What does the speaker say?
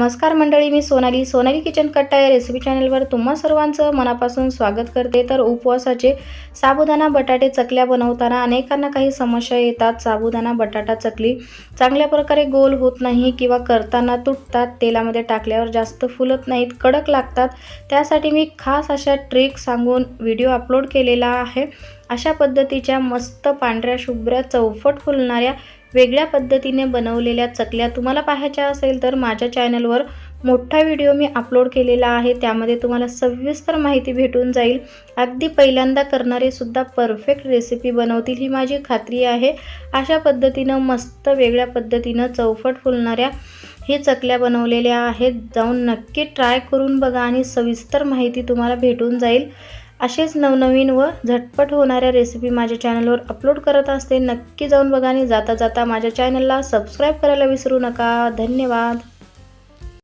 नमस्कार मंडळी मी सोनाली. सोनाली किचन कट्टा या रेसिपी चॅनलवर तुम्हा सर्वांचं मनापासून स्वागत करते. तर उपवासाचे साबुदाणा बटाटे चकल्या बनवताना अनेकांना काही समस्या येतात. साबुदाणा बटाटा चकली चांगल्या प्रकारे गोल होत नाही किंवा करताना तुटतात. तेलामध्ये टाकल्यावर जास्त फुलत नाहीत कडक लागतात. त्यासाठी मी खास अशा ट्रिक सांगून व्हिडिओ अपलोड केलेला आहे. अशा पद्धतीच्या मस्त पांढऱ्या शुभ्र चौफट फुलणाऱ्या वेगळ्या पद्धतीने बनवलेल्या चकल्या तुम्हाला पाहायच्या असेल तर माझ्या चॅनलवर मोठा व्हिडिओ मी अपलोड केलेला आहे. त्यामध्ये तुम्हाला सविस्तर माहिती भेटून जाईल. अगदी पहिल्यांदा करणारे सुद्धा परफेक्ट रेसिपी बनवतील ही माझी खात्री आहे. अशा पद्धतीनं मस्त वेगळ्या पद्धतीनं चौफट फुलणाऱ्या हे चकल्या बनवलेल्या आहेत. जाऊन नक्की ट्राय करून बघा आणि सविस्तर माहिती तुम्हाला भेटून जाईल. असेच नवनवीन व झटपट होणाऱ्या रेसिपी माझ्या चॅनलवर अपलोड करत असते. नक्की जाऊन बघा आणि जाता जाता माझ्या चॅनलला सबस्क्राईब करायला विसरू नका. धन्यवाद.